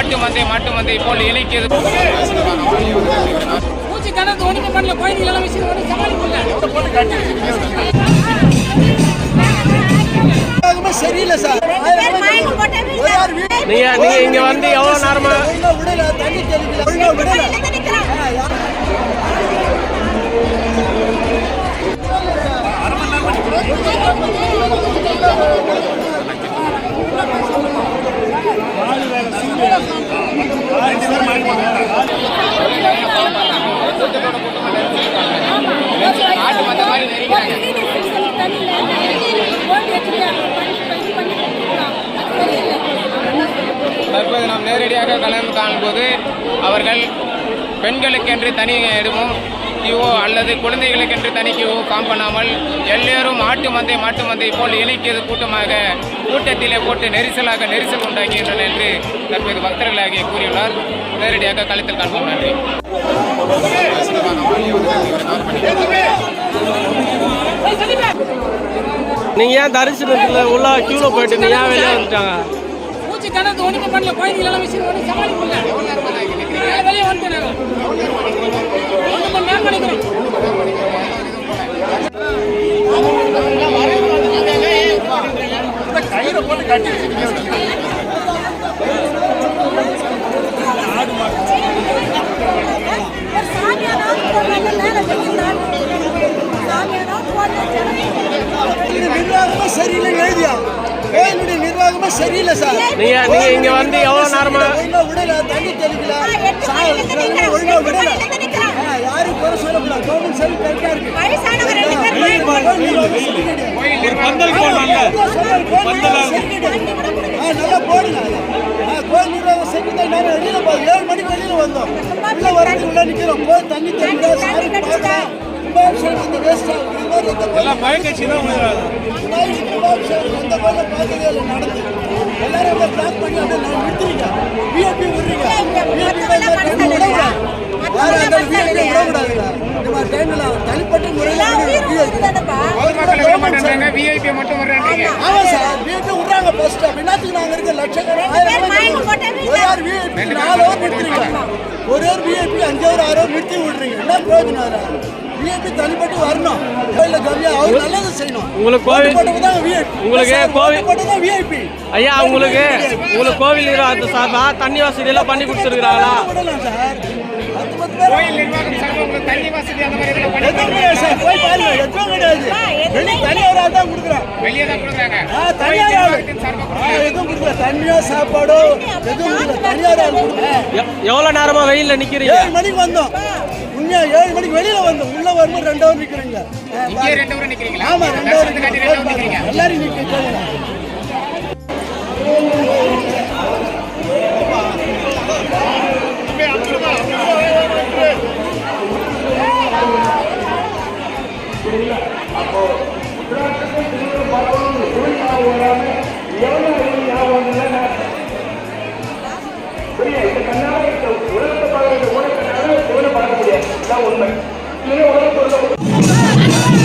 மந்தை மாட்டு மந்தை போல் ஒண்ணுமே பண்ணல குழந்தைகள் எல்லாம் வச்சு ஒன்றும் சமாளிக்க முடியல நிர்வாகமே சரியில்லை சார். நீங்க நீங்க இங்க வந்து எவ்வளவு நேரமா? தற்போது நாம் நேரடியாக கலந்து காணும்போது அவர்கள் பெண்களுக்கென்று தனி இடமும் கியூவோ அல்லது குழந்தைகளுக்கென்று தனி கியூவோ காம் பண்ணாமல் எல்லோரும் மாட்டு மந்தை மாட்டு மந்தை போல் இணைக்கியது கூட்டமாக கூட்டத்திலே போட்டு நெரிசலாக நெரிசல் உண்டாக்கின்றனர் என்று தற்போது பக்தர்களாகிய கூறியுள்ளார். நேரடியாக களத்தில் காண்போம். நன்றி. நீங்க ஏன் தரிசனத்துல உள்ள கியூல போயிட்டு நீங்க ஏன் வெளியே வந்துட்டாங்க? மூச்சு திணறது ஒண்ணுமே பண்ணல குழந்தைகள் எல்லாம் வச்சு ஒன்றும் சமாளிக்க முடியல. வெளியே வந்துட்டேன் நாங்க? ஒன்று மணி நேரம் நினைக்கிறோம் இது நிர்வாகமே சரியில்லை எழுதியா? கோயிலுடைய நிர்வாகமே சரியில்லை சார். நீங்க நீங்க இங்க வந்து எவ்வளவு நேரமா ஒழுங்கா விடல தண்ணி தெளிக்கல. ஒழுங்கா விடல. யாரும் குறை சொல்லக்கூடாது. கவர்மெண்ட் சரி கரெக்டா இருக்கு நல்லா போடுங்க. கோயில் நிர்வாகம் செஞ்சுதான் நாங்கள் வெளியில போகிறோம் ஏழு மணிக்கு வெளியில வந்தோம். உள்ள வரதுக்கு உள்ள நிக்கிறோம். கோயில் தண்ணி தெளிக்க சாமி பார்க்கலாம். கும்பாபிஷேகம் வந்து வேஸ்ட் ஆகுது இது மாதிரி எந்த இல்லை நடந்து எல்லாரும் பிளாக் பண்ணி அப்படியே நான் நிறுத்துறீங்க விஐபி விடுறீங்க. விஐபி விடக்கூடாது. யாரும் அந்த விஐபி விடக்கூடாதுங்க இந்த மாதிரி டைம்ல தனிப்பட்ட முறையில் விஐபி மட்டும் வர்றாங்க. ஆமா. சார். வீட்டு விடுறாங்க ஃபர்ஸ்ட் அப்படின்னாத்துக்கு நாங்க இருக்க லட்சக்கணக்கான ஒரு ஆறு விஐபி நாலு ஹவர் நிறுத்துறீங்க ஒரு ஒரு விஐபி அஞ்சு ஹவர் ஆறு ஹவர் நிறுத்தி விடுறீங்க. என்ன பிரயோஜனம் விஐபி தனிப்பட்டு வரணும். கோயில கம்மியா அவர் நல்லது செய்யணும். உங்களுக்கு கோவில் உங்களுக்கு கோவில் விஐபி ஐயா உங்களுக்கு உங்களுக்கு கோவில் நிர்வாகத்து சார்பா? தண்ணி வசதி எல்லாம் பண்ணி பேர் கோயில் நிர்வாகம் சார்பாக உங்களுக்கு தண்ணி வசதி அந்த மாதிரி போய் பாருங்க எதுவும் கிடையாது. தனி கொடுக்குறேன் வெளியே தான் கொடுக்குறாங்க. தனியார் எதுவும் கொடுக்கல. தண்ணியோ சாப்பாடோ எதுவும் கொடுக்கல. தனியார் ஆள் கொடுக்கல. எ- எவ்வளவு நேரமா வெயில்ல நிக்கிறீங்க? ஏழு மணிக்கு வந்தோம். ஏழு மணிக்கு வெளியில வந்தோம். உள்ள வரும்போது ரெண்டு ஹவர் நிக்கிறீங்க. ஆமா ரெண்டு ஹவர் தரிசனத்துக்காண்டி ரெண்டு பேரும் நிக்கிறீங்க எல்லாரும் நிக்கிறீங்க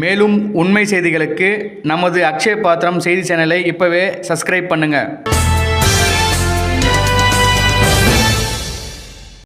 மேலும் உண்மை செய்திகளுக்கு நமது அக்ஷய பாத்திரம் செய்தி சேனலை இப்போவே சப்ஸ்கிரைப் பண்ணுங்கள்